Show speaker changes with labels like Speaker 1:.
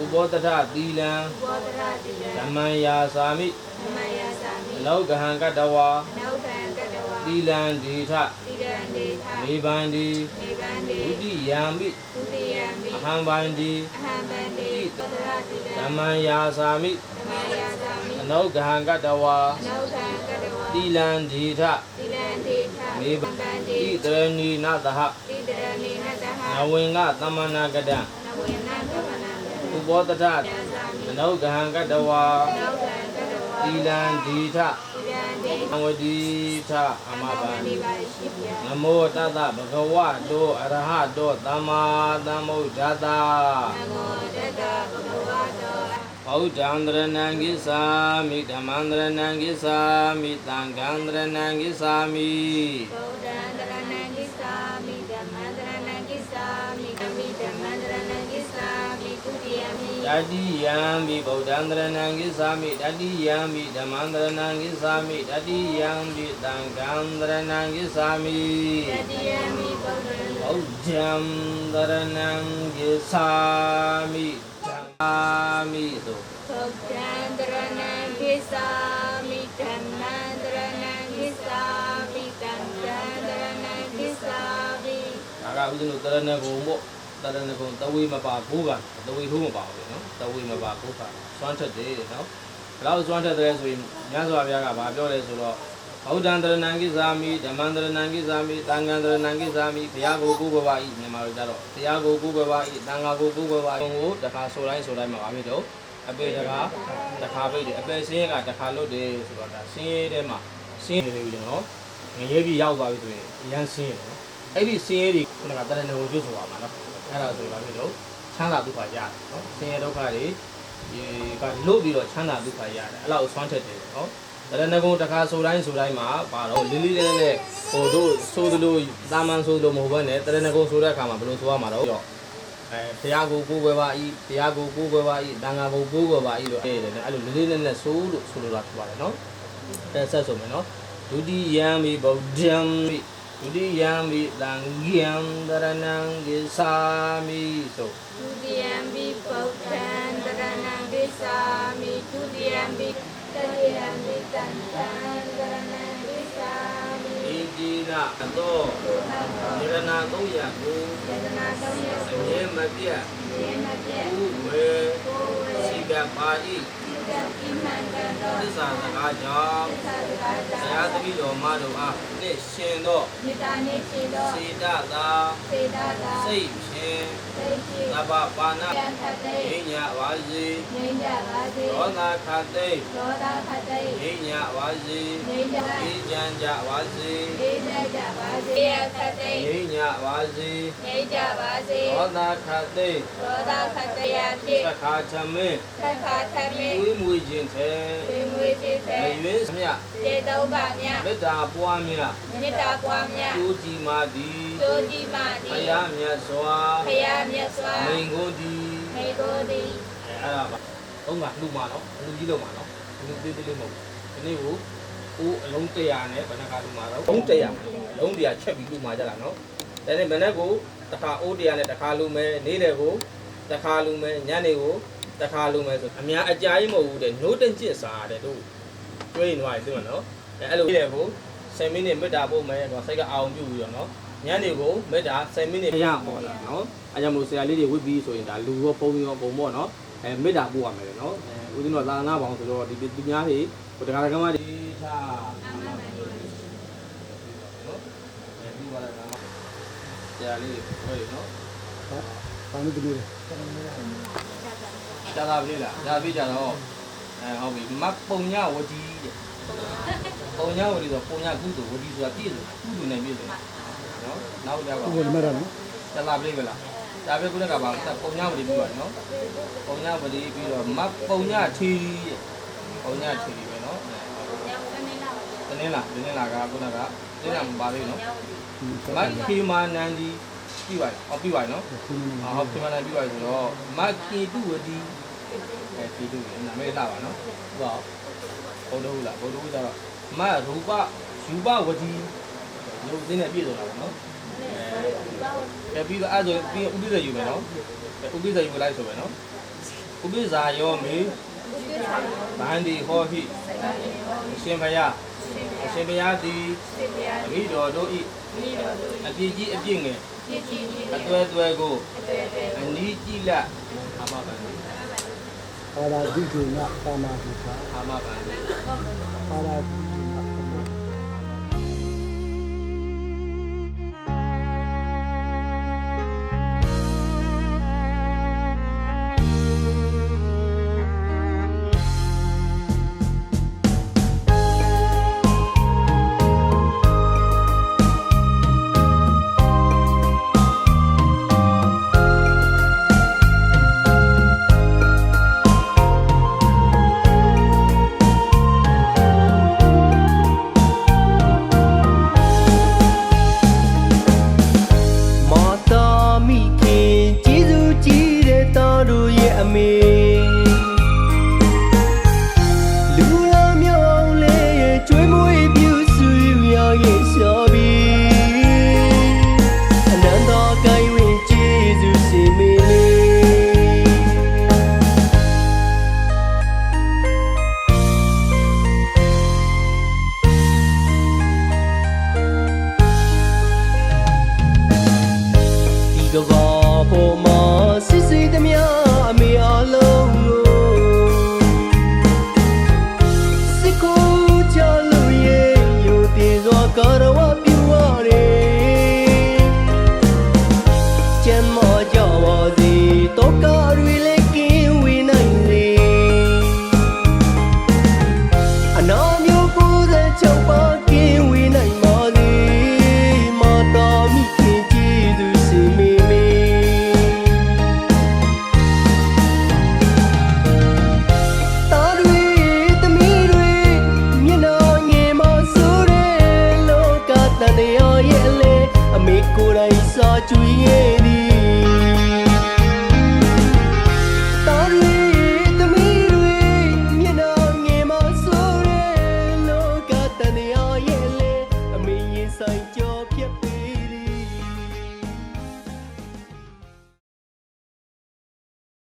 Speaker 1: ဥပောတထသီလံ
Speaker 2: ဘောဒရတိယ
Speaker 1: ဓမ္မံယာစာမိ
Speaker 2: မယသာမိ
Speaker 1: အလောကဟံကတ္တဝါ
Speaker 2: နောကံကတဝါ
Speaker 1: သီလံဒေထ
Speaker 2: တိရံဒေသ
Speaker 1: မေဘန္တိ
Speaker 2: မေဗန္တိ
Speaker 1: ဒုတိယံမိ
Speaker 2: ဒုတိယမိ
Speaker 1: အဟံဘန္တိ
Speaker 2: အဟံဗန္တိဘောဒရတိယ
Speaker 1: ဓမ္မံယာစာမိ
Speaker 2: မယသာမိ
Speaker 1: အလောကဟံကတ္တဝါ
Speaker 2: နောကံကတဝါ
Speaker 1: သီလံဒေထ
Speaker 2: တိရံဒေသ
Speaker 1: မေဘ
Speaker 2: ဗန္တိ
Speaker 1: တိတရဏီနသဟ
Speaker 2: တိတရဏိနတဟ
Speaker 1: နဝင်္ဂသမဏကတံ
Speaker 2: နဝေနသမနံ
Speaker 1: ဥပောတထ
Speaker 2: ယသာမိ
Speaker 1: အလောကဟံကတ္တဝါ
Speaker 2: နောကံကတဝါ
Speaker 1: သီလံဒေထ
Speaker 2: တိရံဒေ
Speaker 1: အဝတိထအမဘန္ဒီတိ
Speaker 2: ပါရှိပြ
Speaker 1: နမောတတဗဂဝတောအရဟတောသမ္မာသမ္ဗုဒ္ဓတ္တ
Speaker 2: နမောတတဗုဒ္ဓဝါတော
Speaker 1: ဗုဒ္ဓံတရဏံကိသာမိဓမ္မံတရဏံကိသာမိသံဃံတရဏံကိသာမိ
Speaker 2: ဗုဒ္ဓံတရဏံကိသာမိဓမ္မံတရဏံကိသာမိဓမ္မိဓမ္မံတရဏံကိသာမိဒုတိယမိ
Speaker 1: တတိယံမိဗုဒ္ဓံတရဏံကိသာမိတတိယံမိဓမ္မံတရဏံကိသာမိတတိယံမိသံဃံတရဏံကိသာမိ
Speaker 2: တတိယမိဗုဒ္ဓံ
Speaker 1: ဗုဒ္ဓံတရဏံကိသာမိဓမ္မာမိသို့
Speaker 2: ဗုဒ္ဓံတရဏံကိသာမိဓမ္မံတရဏံကိသာမိသံဃံတရဏံကိသာမိ
Speaker 1: ဒါကဥဒ္ဒနတရဏဂုံပေါ့ တရဏဂုံတဝေမပါဘိုးကတဝေထိုးမပါဘူးနော်တဝေမပါဘိုးကစွမ်းထက်တယ်နော်ဘယ်လောက်စွမ်းထက်တယ်ဆိုရင်မြတ်စွာဘုရားကဗာပြောတယ်ဆိုတော့ဗုဒ္ဓံတရဏံကိသာမိဓမ္မံတရဏံကိသာမိသံဃံတရဏံကိသာမိဘုရားကိုကိုးကွယ်ပါ၏မြန်မာလိုကြတော့ဘုရားကိုကိုးကွယ်ပါ၏သံဃာကိုကိုးကွယ်ပါ၏ကိုတခါဆိုတိုင်းဆိုတိုင်းမှာဗာဖြစ်တော့အပေတခါတခါပိတ်တယ်အပေစင်းကတခါလွတ်တယ်ဆိုတော့ဒါစင်းရဲထဲမှာစင်းနေပြီနော်ငရဲပြီးရောက်သွားပြီဆိုရင်အရန်စင်းရနော်အဲ့ဒီစင်းရဲတွေခုနကတရဏဂုံကျွတ်ဆိုပါမှာနော် အဲ့ဒါဆိုတော့ဖြစ်လို့ချမ်းသာဒုက္ခရတယ်နော်စင်းရဲဒုက္ခတွေဒီကလွတ်ပြီးတော့ချမ်းသာဒုက္ခရတယ်အဲ့လောက်ဆွမ်းထက်တယ်နော်တရဏဂုံတစ်ခါဆိုတိုင်းဆိုတိုင်းမှာပါတော့လေးလေးလေးလေးဟိုတို့ဆိုသလိုတာမန်ဆိုလို့မဟုတ်ဘဲနဲ့တရဏဂုံဆိုတဲ့အခါမှာဘယ်လိုဆိုရမှာတော့အဲဘုရားကိုကိုးကွယ်ပါ၏ဘုရားကိုကိုးကွယ်ပါ၏တန်ခါကိုကိုးကွယ်ပါ၏လို့အဲ့ဒါနဲ့အဲ့လိုလေးလေးနဲ့နဲ့ဆိုလို့ဆိုလိုတာဖြစ်ပါတယ်နော်အဲဆက်ဆိုမယ်နော်ဒုတိယံမိဗုဒ္ဓံမိ ဒုတိယံမိသံဃံတရဏံကိသာမိဆို
Speaker 2: ဒုတိယမိဗုဒ္ဓံတရဏံကိသာမိဒုတိယမိတတိယမိတံဃံတရဏံကိသာမိ
Speaker 1: ဣတိနာသောယရဏသုံးရကို
Speaker 2: ယတနာသုံးရ
Speaker 1: အ
Speaker 2: စု
Speaker 1: မြဲမပြတ်
Speaker 2: ယေနပြည့်
Speaker 1: ဥဝေ
Speaker 2: ကိုဝေ
Speaker 1: စိကပါဠိ
Speaker 2: စိကပိမန္တတော
Speaker 1: သစ္စာစကားကြောင့်
Speaker 2: သစ္စာစကား
Speaker 1: ဘုရားသတိတော်မတော်အားနှင့်ရှင်သော
Speaker 2: မေတ္တာနေရှိသော
Speaker 1: စေတသာ
Speaker 2: စေတသာ
Speaker 1: စိတ်ဖြင့်
Speaker 2: စိတ်ရှိ
Speaker 1: သဗ္ဗပါဏ
Speaker 2: ယံခတ်တေ
Speaker 1: ဣညာဝါစီ
Speaker 2: ငြိမ့်ကြပါစေ
Speaker 1: ဒေါသခတိ
Speaker 2: ဒေါသခတ်တေ
Speaker 1: ဣညာဝါစီ
Speaker 2: ငြိမ့်ကြ
Speaker 1: ဣကြံကြဝါစီေး
Speaker 2: ကြပါစေယံခတ်တေ
Speaker 1: ဣညာဝါစီ
Speaker 2: ငြိမ့်ကြပါစေ
Speaker 1: ဒေါသခတိ
Speaker 2: ဒေါသခတ်တရားဖြင့်
Speaker 1: သခါချမင်း
Speaker 2: သက္ခာသမေ
Speaker 1: ဝိမွေခြင်းထဲ
Speaker 2: ဝိမွေစေ
Speaker 1: မ
Speaker 2: စေ
Speaker 1: ရွေးစမြ
Speaker 2: စေတုံးပါမြ
Speaker 1: မေတ္တာပွားများ
Speaker 2: မေတ္တာပွားမြ
Speaker 1: ကျိုးကြည်မာသည်
Speaker 2: ကျိုးကြီးမှသည်
Speaker 1: ဘုရားမြတ်စွာ
Speaker 2: ဖယားမြတ်စွာ
Speaker 1: မိန်ကုန်သည်
Speaker 2: မိကိုသည်
Speaker 1: အဲအဲ့ဒါပါသုံးကလှူမှာနော်လှူကြီးလုံးမှာနော်လှူသေးသေးလေးမဟုတ်ဘူးဒီနေ့ကိုကိုအလုံး100နဲ့ဘယ်နှခါလှူမှာတော့လုံး100လုံး100ချက်ပြီးလှူမှာကြလားနော်ဒါနဲ့မနေ့ကိုတစ်ခါအိုး100နဲ့တစ်ခါလှူမယ်နေ့တယ်ကိုတစ်ခါလှူမယ်ညနေကိုတစ်ခါလှူမယ်ဆိုအများအကြာကြီးမဟုတ်ဘူးတဲ့နိုးတကျစ်စားတဲ့တို့ တွေးနေသွားပြီသိမနော်အဲအဲ့လိုနေ့တယ်ကို10မိနစ်မေတ္တာပို့မယ်တော့စိတ်ကအောင်ပြုပြီးတော့နော်ညနေကိုမေတ္တာ10မိနစ်ရဟောတာနော်အဲကြောင့်မို့ဆရာလေးတွေဝစ်ပြီးဆိုရင်ဒါလူရောပုံရောပုံပေါ့နော်အဲမေတ္တာပို့ရမယ်နော်အဲဦးဇင်းတော်သာသနာပေါင်းဆိုတော့ဒီဒီများတွေဟိုတရားဓမ္မတွေထားနော်အဲဒီပါလားဆရာလေးဟိုနော်
Speaker 3: ဘာလို့ဒီလိုလဲ
Speaker 1: ကြာတာပြီလားကြာပြီကြာတော့ အဲဟုတ်ပြီမပုံညဝတီတဲ့ပုံညဝတီဆိုပုံညကုသိုလ်ဝတီဆိုတာပြည့်စုံကုသိုလ်နဲ့ပြည့်စုံနော်နောက်ကြပါ
Speaker 3: ဥပဒေမဲ့တာနော်
Speaker 1: ကြာလာပြီလားဒါပဲခုနကပါပုံညဝတီပြီးပါနော်ပုံညဝတီပြီးတော့မပုံညချီတဲ့ပုံညချီပဲနော်တနင်္လာတနင်္လာကခုနကတနင်္လာမပါသေးနော်မခေမာနန္ဒီပြီးပါဟောပြီးပါနော်
Speaker 3: ဒီနေ့
Speaker 1: အာဟုတ်ပြန်လာပြီးပါဆိုတော့မကေတုဝတီ အဲကေတုရဲ့နာမည်လာပါနော်ဟုတ်ပါဘုဒ္ဓဟုတ်လားဘုဒ္ဓဟုတ်ကြတော့မရူပယူပဝတီရုပ်စင်းနဲ့ပြည့်စုံတာပေါ့နော်အဲပြီးတော့အဲ့ဆိုပြီးဥပ္ပိစ္ဆေယူမယ်နော်ဥပ္ပိစ္ဆေယူလိုက်ဆိုပဲနော်ဥပိ္ပဇာယောမေဗန္ဒီဟောဟိအရှင်ဘုရားအရှင်ဘုရားသည်အမိတော်တို့ဤအပြည့်ကြီးအပြည့်ငယ်အသွဲသွဲကိုအနီးကြည့်လက်အာမဗန္ဒီ
Speaker 3: အာရာဒိကေနပါမာ ဒိသာ
Speaker 1: အာမဗန္ဒီ
Speaker 3: အာ
Speaker 4: တဲ့လော